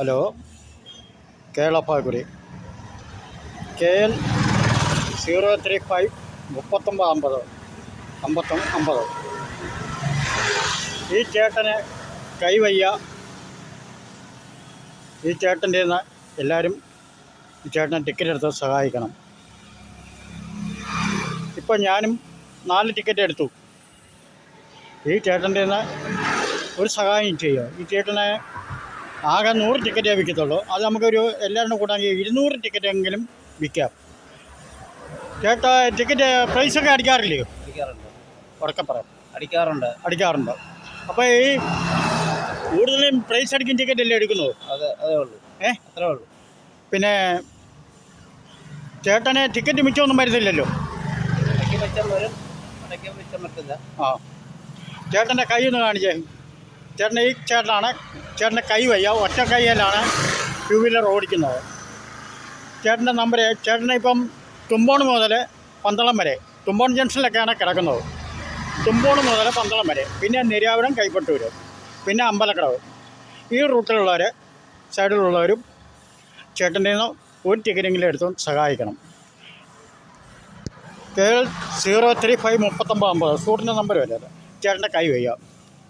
Hello. കേളപ്പാക്കുരി K L zero three five മുപ്പത്തൊമ്പത് അമ്പത്. അമ്പത്തൊന്ന് അമ്പത്. ഈ ചേട്ടന് കൈവയ്യ ഈ ചേട്ടന്റെ നിന്ന് എല്ലാവരും ഈ ചേട്ടനെ ടിക്കറ്റ് എടുത്ത് സഹായിക്കണം. ഇപ്പോൾ ഞാനും നാല് ടിക്കറ്റ് എടുത്തു. ഈ ചേട്ടന്റെ നിന്ന് ഒരു സഹായം ചെയ്യുക ഈ ചേട്ടനെ ആകെ നൂറ് ടിക്കറ്റേ വിൽക്കത്തുള്ളൂ. അത് നമുക്കൊരു എല്ലാവരും കൂടാങ്കിൽ ഇരുന്നൂറ് ടിക്കറ്റെങ്കിലും വിൽക്കാം. ചേട്ടാ ടിക്കറ്റ് പ്രൈസൊക്കെ അടിക്കാറില്ലയോ അടിക്കാറുണ്ട്. ഉറക്കെ പറയാം. അടിക്കാറുണ്ട്. അടിക്കാറുണ്ട്. അപ്പോൾ ഈ കൂടുതലും പ്രൈസ് അടിക്കുന്ന ടിക്കറ്റ് അല്ലേ എടുക്കുന്നത് അതെ അതേ ഉള്ളൂ. ഏ? അത്രേ ഉള്ളൂ. പിന്നെ ചേട്ടനെ ടിക്കറ്റ് മിച്ചമൊന്നും വരുന്നില്ലല്ലോ മെച്ചം വരും മെച്ചം പറ്റില്ല ആ. ചേട്ടന്റെ കൈ ഒന്ന് കാണിച്ചേ. ചേട്ടന്റെ ഈ ചേട്ടനാണ്. ചേട്ടന്റെ കൈ വയ്യ. ഒറ്റ കൈയിലാണ് ടു വീലർ ഓടിക്കുന്നത്. ചേട്ടന്റെ നമ്പർ ചേട്ടനെ ഇപ്പം തുമ്പോൺ മുതൽ പന്തളം വരെ. തുമ്പോൺ ജംഗ്ഷനിലൊക്കെയാണ് കിടക്കുന്നത്. തുമ്പോൺ മുതൽ പന്തളം വരെ. പിന്നെ നെരിയാപുരം കൈപ്പട്ടൂർ പിന്നെ അമ്പലക്കടവ്. ഈ റൂട്ടിലുള്ളവർ സൈഡിലുള്ളവരും ചേട്ടന്റെ നിന്ന് ഒരു ടിക്കറ്റെങ്കിലും എടുത്തും സഹായിക്കണം. K L zero three five മുപ്പത്തൊമ്പത് അമ്പത്. സൂട്ടിന്റെ നമ്പർ വരെ ചേട്ടന്റെ കൈ വയ്യ.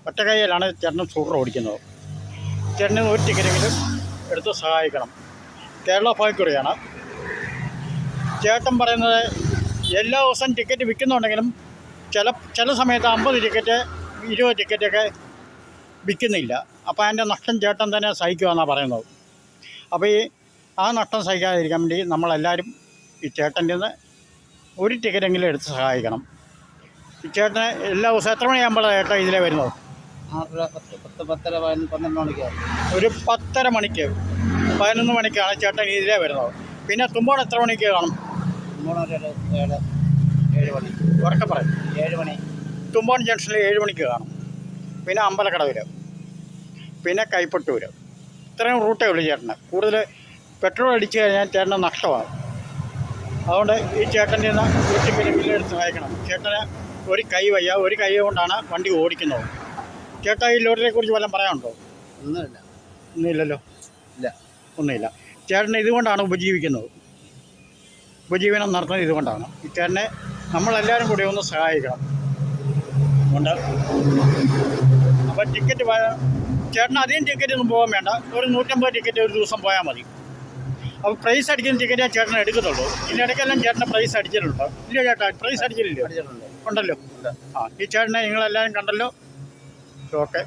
ഒറ്റ കൈയിലാണ് ചേട്ടൻ സ്കൂട്ടർ ഓടിക്കുന്നത്. ചേട്ടന് ഒരു ടിക്കറ്റെങ്കിലും എടുത്ത് സഹായിക്കണം. കേരള ഭാഗ്യക്കുറിയാണ് ചേട്ടൻ പറയുന്നത് എല്ലാ ദിവസവും ടിക്കറ്റ് വിൽക്കുന്നുണ്ടെങ്കിലും ചില ചില സമയത്ത് അമ്പത് ടിക്കറ്റ് ഇരുപത് ടിക്കറ്റൊക്കെ വിൽക്കുന്നില്ല. അപ്പോൾ അതിന്റെ നഷ്ടം ചേട്ടൻ തന്നെ സഹിക്കുമെന്നാണ് പറയുന്നത്. അപ്പോൾ ഈ ആ നഷ്ടം സഹിക്കാതിരിക്കാൻ വേണ്ടി നമ്മളെല്ലാവരും ഈ ചേട്ടന്റെ നിന്ന് ഒരു ടിക്കറ്റെങ്കിലും എടുത്ത് സഹായിക്കണം. ഈ ചേട്ടന് എല്ലാ ദിവസവും എത്ര മണിയാകുമ്പോഴാണ് ചേട്ടൻ ഇതിലേ വരുന്നത്? പത്ത് പത്ത് പത്തര പതിനൊന്ന് പന്ത്രണ്ട് മണിക്കാണ് ഒരു പത്തര മണിക്ക് പതിനൊന്ന് മണിക്കാണ് ചേട്ടൻ ഇതിലേ വരുന്നത്. പിന്നെ തുമ്പോടെ എത്ര മണിക്ക് കാണും? ഏഴ് ഏഴ് മണി. ഉറക്കെ പറയും. ഏഴ് മണി. തുമ്പോൺ ജംഗ്ഷനിൽ ഏഴ് മണിക്ക് കാണും. പിന്നെ അമ്പലക്കടവിൽ പിന്നെ കൈപ്പട്ടൂർ ഇത്രയും റൂട്ടേ ഉള്ളൂ ചേട്ടന്. കൂടുതൽ പെട്രോൾ അടിച്ചു കഴിഞ്ഞാൽ ചേട്ടന് നഷ്ടമാണ്. അതുകൊണ്ട് ഈ ചേട്ടന്റെ നിന്ന് ഒരു ടിക്കറ്റെങ്കിലും എടുത്ത് വായിക്കണം ചേട്ടന് ഒരു കൈ വയ്യ. ഒരു കൈ കൊണ്ടാണ് വണ്ടി ഓടിക്കുന്നത്. ചേട്ടാ ഈ ലോറിയെ കുറിച്ച് വല്ലതും പറയാനുണ്ടോ? ഒന്നുമില്ല. ഒന്നുമില്ലല്ലോ? ഇല്ല. ഒന്നുമില്ല. ചേട്ടൻ ഇതുകൊണ്ടാണ് ഉപജീവിക്കുന്നത്. ഉപജീവനം നടത്തുന്നത് ഇതുകൊണ്ടാണ്. ഈ ചേട്ടനെ നമ്മളെല്ലാവരും കൂടി ഒന്ന് സഹായിക്കണം. അതുകൊണ്ട് അപ്പം ടിക്കറ്റ് ചേട്ടൻ ചേട്ടന് അധികം ടിക്കറ്റ് ഒന്നും പോകാൻ വേണ്ട. ഒരു നൂറ്റമ്പത് ടിക്കറ്റ് ഒരു ദിവസം പോയാൽ മതി. അപ്പോൾ പ്രൈസ് അടിക്കുന്ന ടിക്കറ്റേ ചേട്ടൻ എടുക്കത്തുള്ളൂ. ഇതിന്റെ ഇടയ്ക്കെല്ലാം ചേട്ടന്റെ പ്രൈസ് അടിച്ചിട്ടുണ്ടോ. ഇല്ല ചേട്ടാ പ്രൈസ് അടിച്ചിട്ടില്ല. അടിച്ചിട്ടുണ്ട്. ഉണ്ടല്ലോ. ആ ഈ ചേട്ടനെ നിങ്ങളെല്ലാവരും കണ്ടല്ലോ. ഓക്കെ